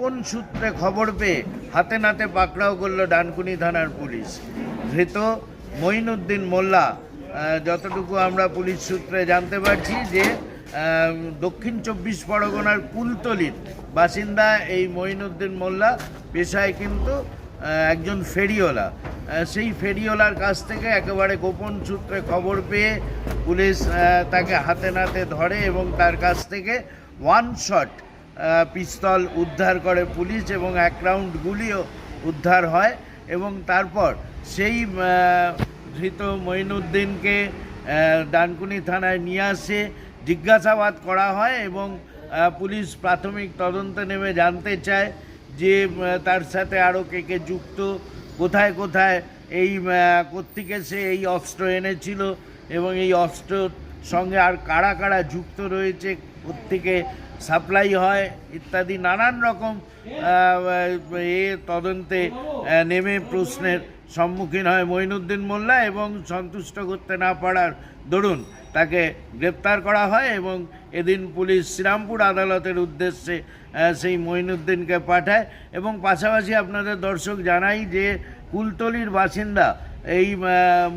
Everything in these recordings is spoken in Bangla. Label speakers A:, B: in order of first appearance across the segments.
A: কোন সূত্রে খবর পেয়ে হাতে নাতে পাকড়াও করল ডানকুনি থানার পুলিশ? ধৃত মঈনুদ্দিন মোল্লা যতটুকু আমরা পুলিশ সূত্রে জানতে পারছি যে দক্ষিণ চব্বিশ পরগনার কুলতলির বাসিন্দা এই মঈনুদ্দিন মোল্লা পেশায় কিন্তু একজন ফেরিওয়ালা আহ, সেই ফেরিওয়ালার কাছ থেকে একেবারে গোপন সূত্রে খবর পেয়ে পুলিশ তাকে হাতে নাতে ধরে এবং তার কাছ থেকে ওয়ান শট পিস্তল উদ্ধার করে পুলিশ এবং এক রাউন্ড গুলিও উদ্ধার হয় এবং তারপর সেই ধৃত মঈনুদ্দিনকে ডানকুনি থানায় নিয়ে আসে, জিজ্ঞাসাবাদ করা হয় এবং পুলিশ প্রাথমিক তদন্তে নেমে জানতে চায় যে তার সাথে আরও কে কে যুক্ত, কোথায় কোথায় এই কর্তৃকে সে এই অস্ত্র এনেছিল এবং এই অস্ত্রর সঙ্গে আর কারা কারা যুক্ত রয়েছে কোত্থেকে সাপ্লাই হয়, ইত্যাদি নানান রকম এ তদন্তে নেমে প্রশ্নের সম্মুখীন হয় মঈনুদ্দিন মোল্লা এবং সন্তুষ্ট করতে না পারার দরুন তাকে গ্রেপ্তার করা হয় এবং এদিন পুলিশ শ্রীরামপুর আদালতের উদ্দেশ্যে সেই মঈনুদ্দিনকে পাঠায় এবং পাশাপাশি আপনাদের দর্শক জানাই যে কুলতলির বাসিন্দা এই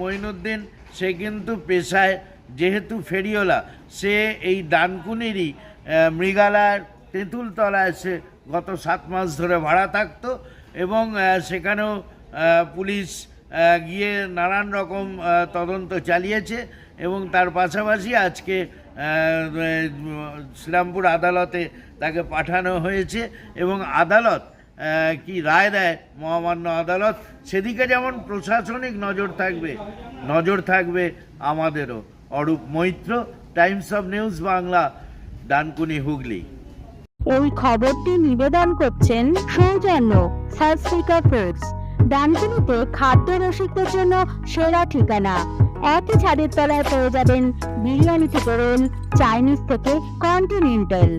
A: মঈনুদ্দিন, সে কিন্তু পেশায় যেহেতু ফেরিওলা, সে এই ডানকুনিরই মৃগালার তেঁতুলতলায় সে গত সাত মাস ধরে ভাড়া থাকতো এবং সেখানেও পুলিশ গিয়ে নানান রকম তদন্ত চালিয়েছে এবং তার পাশাপাশি আজকে শ্রীরামপুর আদালতে তাকে পাঠানো হয়েছে এবং আদালত কি রায় দেয়, মহামান্য আদালত, সেদিকে যেমন প্রশাসনিক নজর থাকবে নজর থাকবে আমাদেরও। Arup Maitra Times of News Bangla, Dankuni Hooghly.
B: ওই খবরটি নিবেদন করছেন সৌজন্য সাবস্পিকার ফুডস ডানকুনিতে খাদ্য রসিকদের জন্য সেরা ঠিকানা। একই ছাদের তলায় পেয়ে যাবেন বিরিয়ানি থেকে রোল চাইনিজ থেকে কন্টিনেন্টাল